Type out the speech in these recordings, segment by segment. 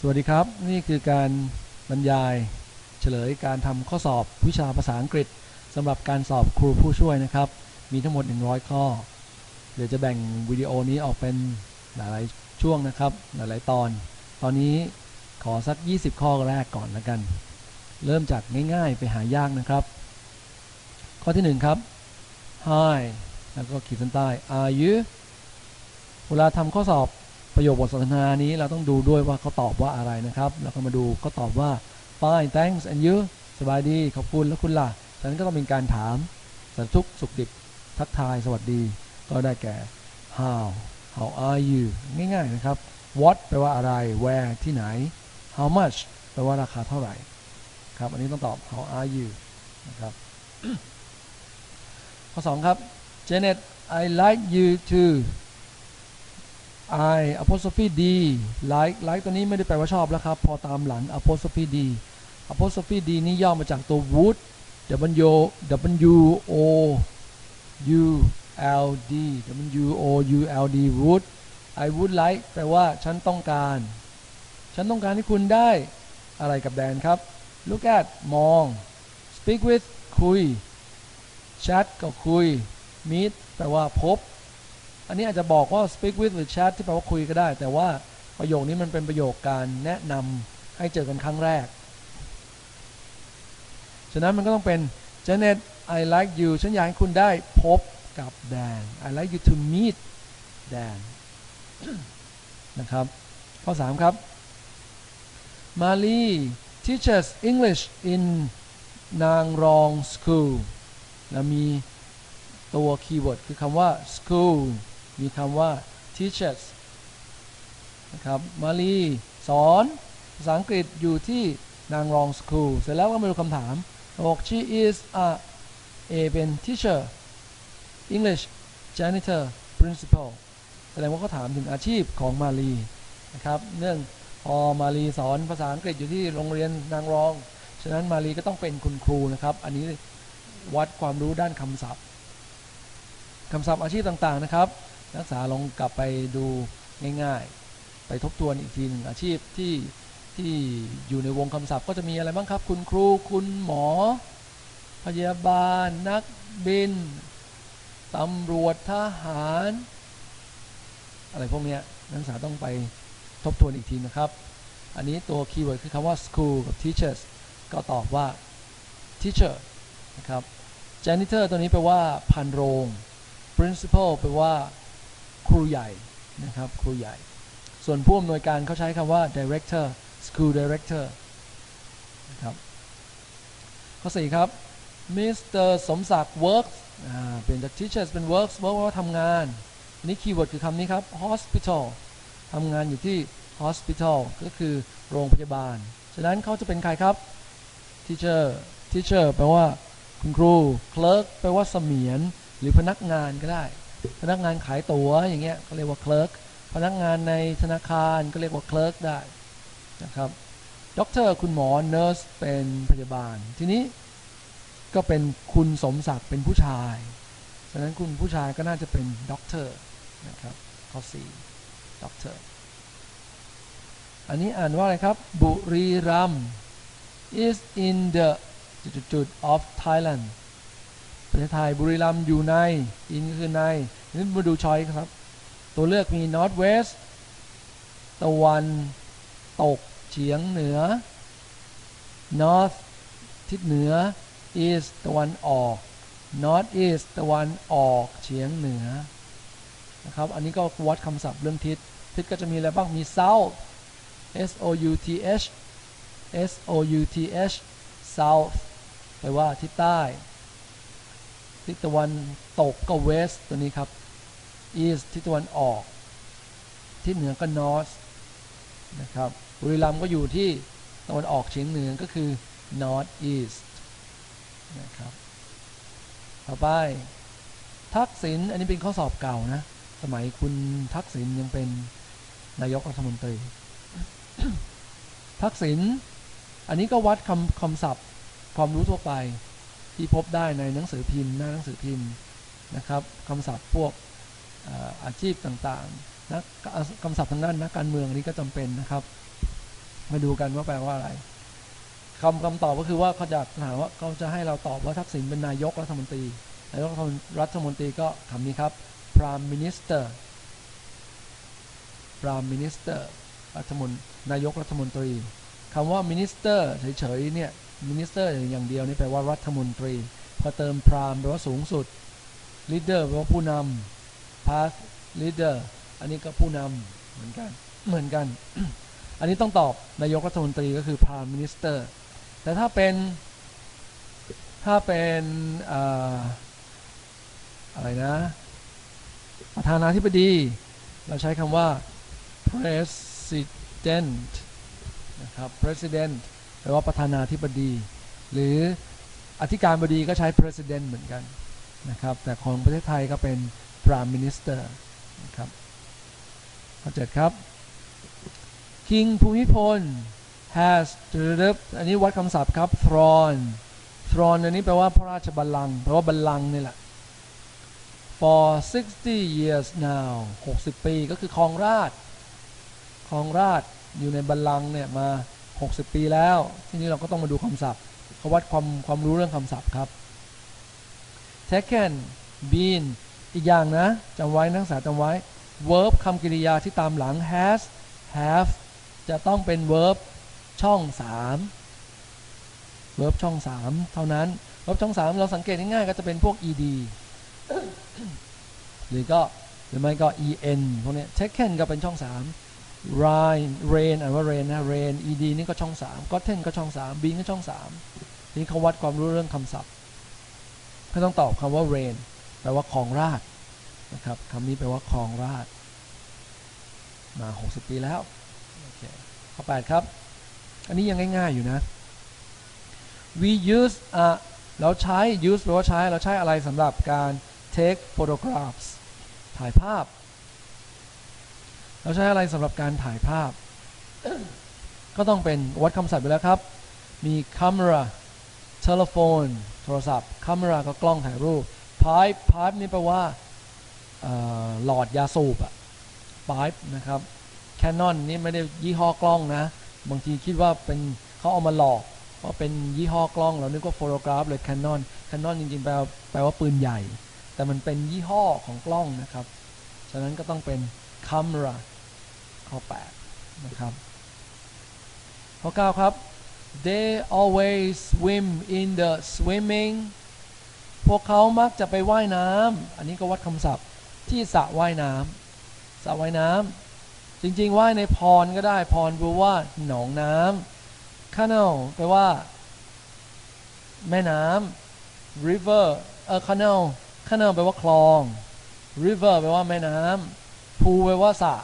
สวัสดีครับ นี่คือการบรรยายเฉลยการทำข้อสอบวิชาภาษาอังกฤษสำหรับการสอบครูผู้ช่วยนะครับ มีทั้งหมด 100 ข้อ เดี๋ยวจะแบ่งวิดีโอนี้ออกเป็นหลายๆช่วงนะครับ หลายๆตอน ตอนนี้ขอสัก 20 ข้อแรกก่อนแล้วกัน เริ่มจากง่ายๆไปหายากนะครับ ข้อที่ 1 ครับ Hi แล้วก็ขีดเส้นใต้ Are you เวลาทำข้อสอบ ประโยคบทสนทนานี้เราต้องดูด้วยว่าเขาตอบว่าอะไรนะครับ แล้วก็มาดูเขาตอบว่า fine thanks and you สบายดีขอบคุณแล้วคุณล่ะฉะนั้นก็ต้องเป็นการถามสารทุกสุขดิบทักทายสวัสดี ก็ได้แก่ how how are you ง่ายๆนะครับ what แปลว่าอะไร where ที่ไหน how much แปลว่าราคาเท่าไหร่ครับอันนี้ต้องตอบ how are you นะครับข้อ 2 ครับ Janet I like you too I apostrophe D like like ตัวนี้ไม่ได้แปลว่าชอบแล้วครับ พอตามหลัง apostrophe D apostrophe D นี้ย่อมาจากตัว would W W O U L D W O U L D would I would like แปลว่าฉันต้องการ ฉันต้องการให้คุณได้อะไรกับแดนครับ look at มอง speak with คุย chat ก็คุย meet แปลว่าพบ อันนี้อาจจะบอกว่า speak with หรือ chat ที่แปลว่าคุยก็ได้ แต่ว่าประโยคนี้มันเป็นประโยคการแนะนำให้เจอกันครั้งแรก ฉะนั้นมันก็ต้องเป็น Janet I like you ฉันอยากให้คุณได้พบกับแดน I like you to meet Dan นะครับ ข้อ 3 ครับ Mali teaches English in นางรอง school แล้วมีตัวคีย์เวิร์ดคือคำว่า school มีคำว่า teachers นะครับมาลีสอนภาษาอังกฤษอยู่ที่นางรอง school เสร็จแล้วก็มาดูคำถามบอก she is a a เป็น teacher English janitor principal แสดงว่าเขาถามถึงอาชีพของมาลีนะครับเนื่องพอมาลีสอนภาษาอังกฤษอยู่ที่โรงเรียนนางรอง ฉะนั้นมาลีก็ต้องเป็นคุณครูนะครับ อันนี้วัดความรู้ด้านคำศัพท์คำศัพท์อาชีพต่างๆนะครับ นักศึกษาลองกลับไปดูง่ายๆ ไปทบทวนอีกทีหนึ่งอาชีพที่ที่อยู่ในวงคำศัพท์ก็จะมีอะไรบ้างครับ คุณครูคุณหมอ พยาบาล นักบินตำรวจทหาร อะไรพวกนี้นักศึกษาต้องไปทบทวนอีกทีนะครับ อันนี้ตัวคีย์เวิร์ดคือคำว่า school กับ teachers ก็ตอบว่า teacher นะครับ janitor ตัวนี้แปลว่าพันโรง principal แปลว่า ครูใหญ่นะครับครูใหญ่ ส่วนผู้อำนวยการเขาใช้คำว่า director school director นะครับข้อ4ครับ Mr. สมศักดิ์ works เปลี่ยนจาก teachers เป็น works work ว่าทำงาน นี่คีย์เวิร์ดคือคำนี้ครับ hospital ทำงานอยู่ที่ hospital ก็คือโรงพยาบาล ฉะนั้นเขาจะเป็นใครครับ teacher teacher แปลว่าคุณครู clerk แปลว่าเสมียน หรือพนักงานก็ได้ พนักงานขายตั๋วอย่างเงี้ยก็เรียกว่า clerk พนักงานในธนาคารก็เรียกว่า clerk ได้นะครับด็อกเตอร์คุณหมอ nurse เป็นพยาบาล ทีนี้ก็เป็นคุณสมศักดิ์เป็นผู้ชายฉะนั้นคุณผู้ชายก็น่าจะเป็นด็อกเตอร์นะครับข้อ4ด็อกเตอร์อันนี้อ่านว่าอะไรครับ บุรีรัม is in the จุดๆ of Thailand ประเทศไทยบุรีรัมย์อยู่ใน in คือในนี่มาดูชอยครับ ตัวเลือกมี north west ตะวันตกเฉียงเหนือ north ทิศเหนือ east ตะวันออก north east ตะวันออกเฉียงเหนือนะครับอันนี้ก็วัดคำศัพท์เรื่องทิศ ทิศก็จะมีอะไรบ้างมี south s o u t h s o u t h south แปลว่าทิศใต้ ทิศตะวันตกก็ west ตัวนี้ครับ east ทิศตะวันออก ทิศเหนือก็ north นะครับบุรีรัมย์ก็อยู่ที่ตะวันออกเฉียงเหนือก็คือ north east นะครับต่อไปทักษิณอันนี้เป็นข้อสอบเก่านะ สมัยคุณทักษิณยังเป็นนายกรัฐมนตรี ทักษิณอันนี้ก็วัดคำคำศัพท์ความรู้ทั่วไป ที่พบได้ในหนังสือพิมพ์หน้าหนังสือพิมพ์นะครับคำศัพท์พวกอาชีพต่างๆนักคำศัพท์ทางด้านนักการเมืองนี้ก็จำเป็นนะครับ มาดูกันว่าแปลว่าอะไรคำคำตอบก็คือว่าเขาจะถามว่าเขาจะให้เราตอบว่าทักษิณเป็นนายกรัฐมนตรีนายกรัฐมนตรีก็คำนี้ครับ prime minister prime minister รัฐมนนายกรัฐมนตรีคำว่า minister เฉยๆเนี่ย minister อย่างเดียวนี่แปลว่ารัฐมนตรี พอเติม prime แปลว่าสูงสุด leader แปลว่าผู้นำ path leader อันนี้ก็ผู้นำเหมือนกันเหมือนกัน อันนี้ต้องตอบนายกรัฐมนตรีก็คือ prime minister แต่ถ้าเป็นถ้าเป็นอะไรนะ ประธานาธิบดี เราใช้คำว่า president นะครับ president แปลว่าประธานาธิบดี หรืออธิการบดีก็ใช้ president เหมือนกันนะครับ แต่ของประเทศไทยก็เป็น prime minister นะครับข้อเจ็ดครับ King ภูมิพล has อันนี้วัดคำศัพท์ครับ throne throne อันนี้แปลว่าพระราชบัลลังก์แปลว่าบัลลังก์นี่แหละ for 60 years now 60 ปีก็คือครองราชครองราชอยู่ในบัลลังก์เนี่ยมา 60 ปีแล้ว ทีนี้เราก็ต้องมาดูคำศัพท์เขาวัดความความรู้เรื่องคำศัพท์ครับ taken been อีกอย่างนะจำไว้นักศึกษาจำไว้ verb คำกริยาที่ตามหลัง has have จะต้องเป็น verb ช่อง 3 verb ช่อง 3 เท่านั้น verb ช่อง 3 เราสังเกตง่ายๆก็จะเป็นพวก ed หรือก็หรือไม่ก็ en พวกนี้ taken ก็เป็นช่อง 3 rain rain อ่านว่า rain นะ rain ed นี่ก็ช่อง3 gotten ก็ช่อง3 bean ก็ช่อง3นี่เขาวัดความรู้เรื่องคำศัพท์ก็ต้องตอบคำว่า rain แปลว่าคลองราชนะครับคำนี้แปลว่าคลองราชมา 60 ปีแล้วโอเคข้อ8ครับ อันนี้ยังง่าย ๆ อยู่นะ we use อะเราใช้ use แปลว่าใช้ เราใช้อะไรสำหรับการ take photographs ถ่ายภาพ เราใช้อะไรสำหรับการถ่ายภาพ ก็ต้องเป็นวัดคำศัพท์ไปแล้วครับ มี camera telephone โทรศัพท์ camera ก็กล้องถ่ายรูป pipe pipe นี่แปลว่าหลอดยาสูบอะ pipe นะครับ Canon นี่ไม่ได้ยี่ห้อกล้องนะ บางทีคิดว่าเป็นเขาเอามาหลอกว่าเป็นยี่ห้อกล้องเรานึกว่าโฟโตกราฟเลย Canon Canon จริงๆแปลแปลว่าปืนใหญ่ แต่มันเป็นยี่ห้อของกล้องนะครับ ฉะนั้นก็ต้องเป็น camera ข้อ 8 นะครับ ข้อ 9 ครับ they always swim in the swimming พวกเขามักจะไปว่ายน้ำอันนี้ก็วัดคำศัพท์ที่สระว่ายน้ำสระว่ายน้ำจริงๆว่ายในพรก็ได้พรแปลว่าหนองน้ำ canal แปลว่า แม่น้ำ river เออ canal canal แปลว่าคลอง river แปลว่าแม่น้ำ pool แปลว่าสระ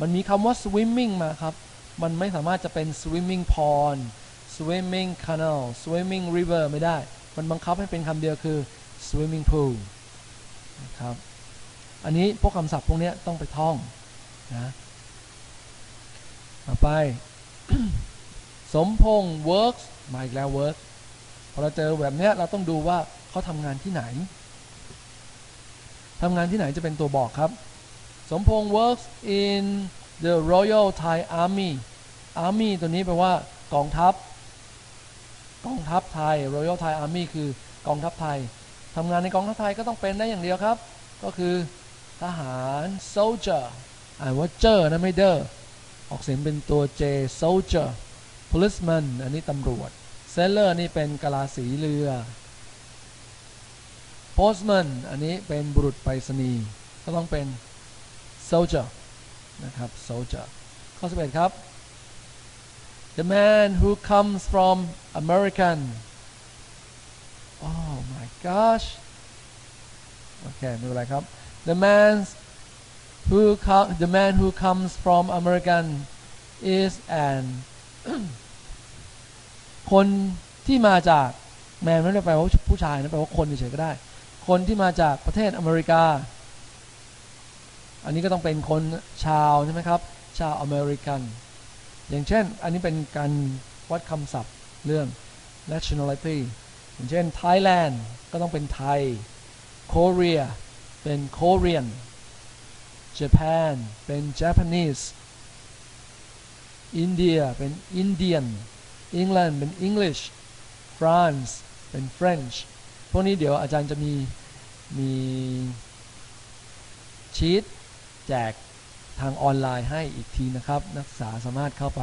มันมีคำว่า swimming มาครับ มันไม่สามารถจะเป็น swimming pond swimming canal swimming river ไม่ได้ มันบังคับให้เป็นคำเดียวคือ swimming pool นะครับ อันนี้พวกคำศัพท์พวกนี้ต้องไปท่องนะต่อไป สมพงษ์ works มาอีกแล้ว work พอเราเจอแบบนี้เราต้องดูว่าเขาทำงานที่ไหนทำงานที่ไหนจะเป็นตัวบอกครับ สมพงษ์ works in the Royal Thai Army Army ตัวนี้แปลว่ากองทัพ กองทัพไทย Royal Thai Army คือกองทัพไทยทำงานในกองทัพไทยก็ต้องเป็นได้อย่างเดียวครับ ก็คือทหาร soldier อ่านว่าเจอนะไม่เดอออกเสียงเป็นตัว J soldier policeman อันนี้ตำรวจ sailor นี่เป็นกะลาสีเรือ postman อันนี้เป็นบุรุษไปรษณีย์ก็ต้องเป็น soldier นะครับ soldier ข้อ11ครับ the man who comes from American oh my gosh โอเคไม่เป็นไรครับ the man who come the man who comes from American is an คนที่มาจากแมนไม่ได้แปลว่าผู้ชายนะแปลว่าคนเฉยๆก็ได้ คนที่มาจากประเทศอเมริกา อันนี้ก็ต้องเป็นคนชาวใช่ไหมครับ ชาวอเมริกัน อย่างเช่น อันนี้เป็นการวัดคำศัพท์เรื่อง nationality อย่างเช่น Thailand ก็ต้องเป็นไทย Korea เป็น Korean Japan เป็น Japanese India เป็น Indian England เป็น English France เป็น French พวกนี้เดี๋ยวอาจารย์จะมีมีชีต แจกทางออนไลน์ให้อีกทีนะครับ นักศึกษาสามารถเข้าไป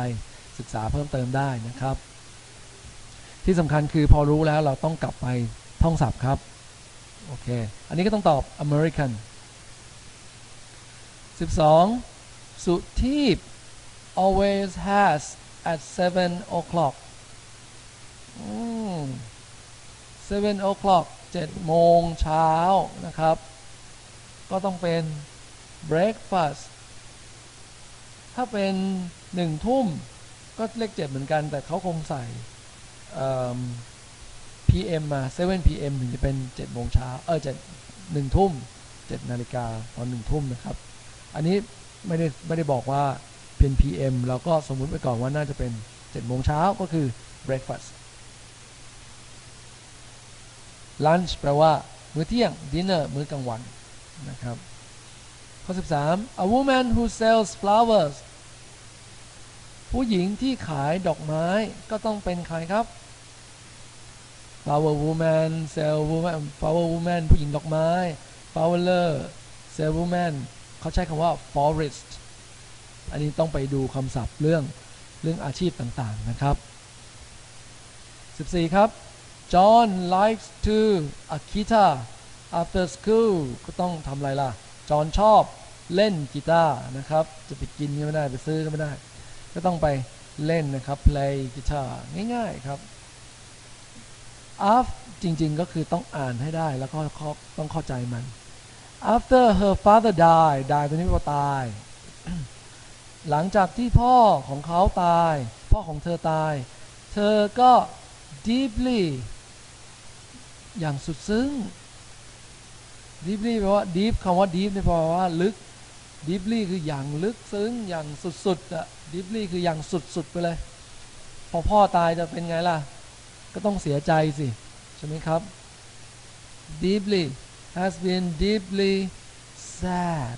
ศึกษาเพิ่มเติมได้นะครับ ที่สำคัญคือพอรู้แล้วเราต้องกลับไปท่องศัพท์ครับ โอเค อันนี้ก็ต้องตอบ American 12 สุทีป always has at 7 o'clock 7 o'clock 7โมงเช้านะครับ ก็ต้องเป็น breakfast ถ้าเป็นหนึ่งทุ่มก็เลขเจ็ดเหมือนกัน แต่เขาคงใส่ PM มา 7 PM ถึงจะเป็น7โมงเช้าเออเจ็ดหนึ่งทุ่ม7นาฬิกาตอนหนึ่งทุ่มนะครับ อันนี้ไม่ได้ไม่ได้บอกว่าเป็น PM เราก็สมมุติไปก่อนว่าน่าจะเป็น7โมงเช้าก็คือ breakfast lunch แปลว่ามื้อเที่ยง dinner มื้อกลางวันนะครับ ข้อ 13 a woman who sells flowers ผู้หญิงที่ขายดอกไม้ก็ต้องเป็นใครครับ flower woman sell woman flower woman ผู้หญิงดอกไม้ flower sell woman เขาใช้คำว่า forest อันนี้ต้องไปดูคำศัพท์เรื่องเรื่องอาชีพต่างๆนะครับ 14 ครับ John likes to a guitar after school ก็ต้องทำอะไรล่ะ จอห์นชอบเล่นกีตาร์นะครับ จะไปกินก็ไม่ได้ไปซื้อก็ไม่ได้ ก็ต้องไปเล่นนะครับ play guitar ง่ายๆครับ after จริงๆก็คือต้องอ่านให้ได้แล้วก็ต้องเข้าใจมัน after her father died die ตัวนี้แปลว่าตาย หลังจากที่พ่อของเขาตาย พ่อของเธอตาย เธอก็ deeply อย่างสุดซึ้ง deeply แปลว่า deep คำว่า deep เนี่ยแปลว่าลึก deeply คืออย่างลึกซึ้งอย่างสุดๆอะ deeply คืออย่างสุดๆไปเลย พอพ่อตายจะเป็นไงล่ะ ก็ต้องเสียใจสิ ใช่ไหมครับ deeply has been deeply sad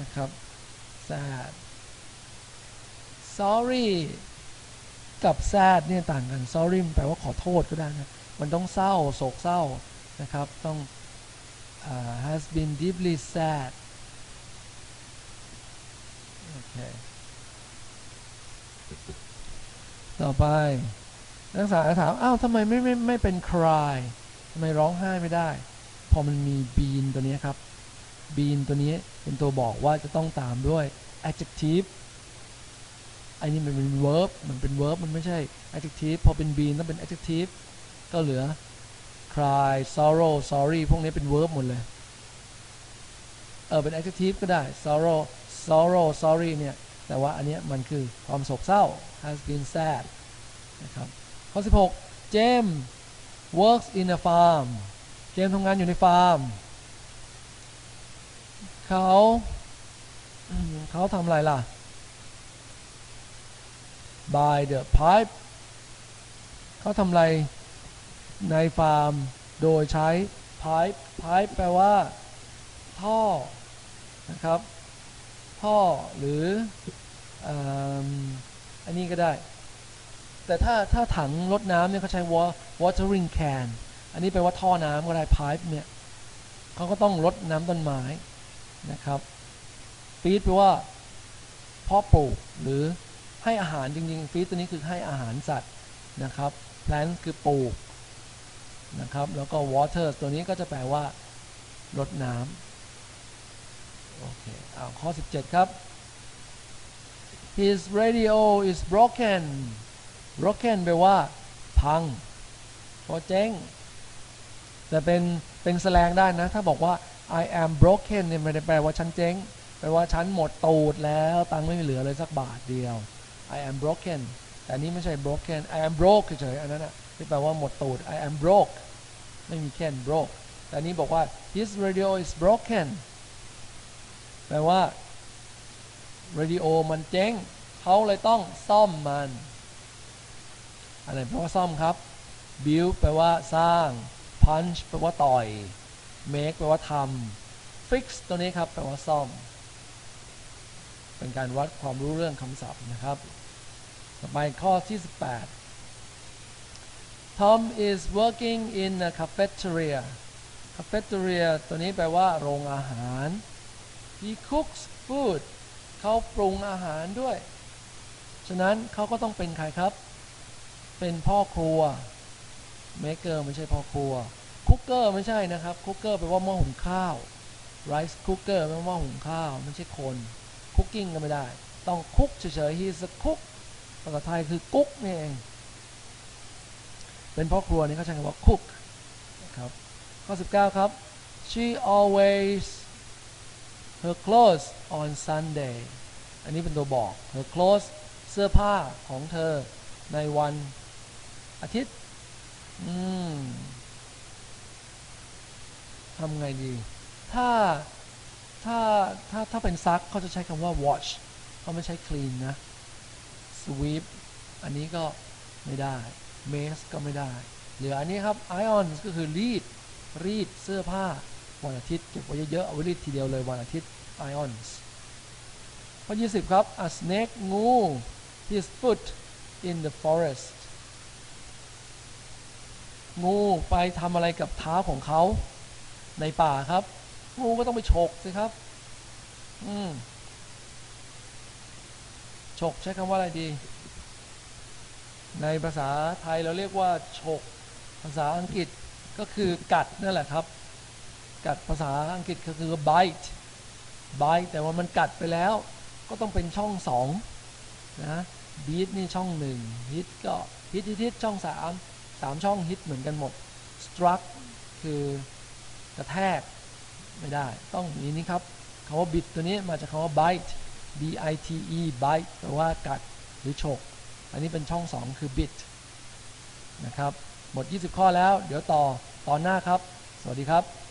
นะครับ sad sorry กับ sad เนี่ยต่างกัน sorry แปลว่าขอโทษก็ได้นะ มันต้องเศร้าโศกเศร้านะครับ ต้อง uh, has been deeply sad โอเคต่อไปนักศึกษาถามอ้าวทำไมไม่ไม่ไม่เป็น cry ทำไมร้องไห้ไม่ได้ พอมันมี been ตัวนี้ครับ been ตัวนี้เป็นตัวบอกว่าจะต้องตามด้วย adjective อันนี้มันเป็น verb มันเป็น verb มันไม่ใช่ adjective พอเป็น been ต้องเป็น adjective ก็เหลือ cry sorrow sorry พวกนี้เป็น verb หมดเลย เออเป็น adjective ก็ได้ sorrow sorrow sorry เนี่ย แต่ว่าอันเนี้ยมันคือความโศกเศร้า has been sad นะครับ ข้อ 16 James works in a farm เจมทำงานอยู่ในฟาร์ม เขาเขาทำอะไรล่ะ by the pipe เขาทำอะไร ในฟาร์ม โดยใช้ pipe pipe แปลว่า ท่อนะครับ ท่อหรืออันนี้ก็ได้ แต่ถ้าถ้าถังรดน้ำเนี่ยเขาใช้ watering can อันนี้แปลว่าท่อน้ำก็ได้ pipe เนี่ยเขาก็ต้องรดน้ำต้นไม้นะครับ feed แปลว่าเพาะปลูกหรือให้อาหารจริงๆ feed ตัวนี้คือให้อาหารสัตว์นะครับ plant คือปลูก นะครับ แล้วก็ water ตัวนี้ก็จะแปลว่ารดน้ำโอเคเอาข้อ 17 ครับ his radio is broken broken แปลว่า พังพอเจ๊งแต่เป็นเป็นแสลงได้นะ ถ้าบอกว่า I am broken เนี่ยไม่ได้แปลว่าฉันเจ๊งแปลว่าฉันหมดตูดแล้วตังค์ไม่เหลือเลยสักบาทเดียว I am broken แต่นี้ไม่ใช่ broken I am broke เฉยๆอันนั้นนะ ที่แปลว่าหมดตูด I am broke ไม่มีแค่ broke แต่นี้บอกว่า his radio is broken แปลว่า radio มันเจ๊งเขาเลยต้องซ่อมมัน อะไรแปลว่าซ่อมครับ build แปลว่าสร้าง punch แปลว่าต่อย make แปลว่าทำ fix ตัวนี้ครับ แปลว่าซ่อม เป็นการวัดความรู้เรื่องคำศัพท์นะครับ ต่อไปข้อที่ 18 Tom is working in a cafeteria cafeteria ตัวนี้แปลว่าโรงอาหาร he cooks food เขาปรุงอาหารด้วย ฉะนั้นเขาก็ต้องเป็นใครครับ เป็นพ่อครัว maker ไม่ใช่พ่อครัว cooker ไม่ใช่นะครับ cooker แปลว่าหม้อหุงข้าว rice cooker แปลว่าหม้อหุงข้าว ไม่ใช่คน cooking ก็ไม่ได้ ต้องคุกเฉยๆ he's a cook ภาษาไทยคือกุ๊กนี่เอง เป็นพ่อครัวนี่เขาใช้คำว่า cook ครับข้อ 19 ครับ she always her clothes on Sunday อันนี้เป็นตัวบอก her clothes เสื้อผ้าของเธอในวันอาทิตย์ทำไงดี ถ้า ถ้า ถ้า ถ้าเป็นซักเขาจะใช้คำว่า wash เขาไม่ใช้ clean นะ sweep อันนี้ก็ไม่ได้ mace ก็ไม่ได้ เหลืออันนี้ครับ iron ก็คือรีดรีดเสื้อผ้าวันอาทิตย์เก็บไว้เยอะๆเอาไว้รีดทีเดียวเลยวันอาทิตย์ ions ข้อ20 ครับ a snake งู his foot in the forest งูไปทำอะไรกับเท้าของเขาในป่าครับ งูก็ต้องไปฉกสิครับ อืมฉกใช้คำว่าอะไรดี ในภาษาไทยเราเรียกว่าฉกภาษาอังกฤษก็คือกัดนั่นแหละครับ กัดภาษาอังกฤษก็คือ bite bite แต่ว่ามันกัดไปแล้วก็ต้องเป็นช่องสองนะ beat นี่ช่องหนึ่ง hit ก็ hit hit hit ช่องสามสามช่อง hit เหมือนกันหมด struck คือกระแทกไม่ได้ ต้องอย่างนี้ครับคำว่า bit ตัวนี้มาจากคำว่า bite b i t e bite แปลว่ากัดหรือฉก อันนี้เป็นช่องสองคือ bit นะครับ หมด 20 ข้อแล้ว เดี๋ยวต่อตอนหน้าครับ สวัสดีครับ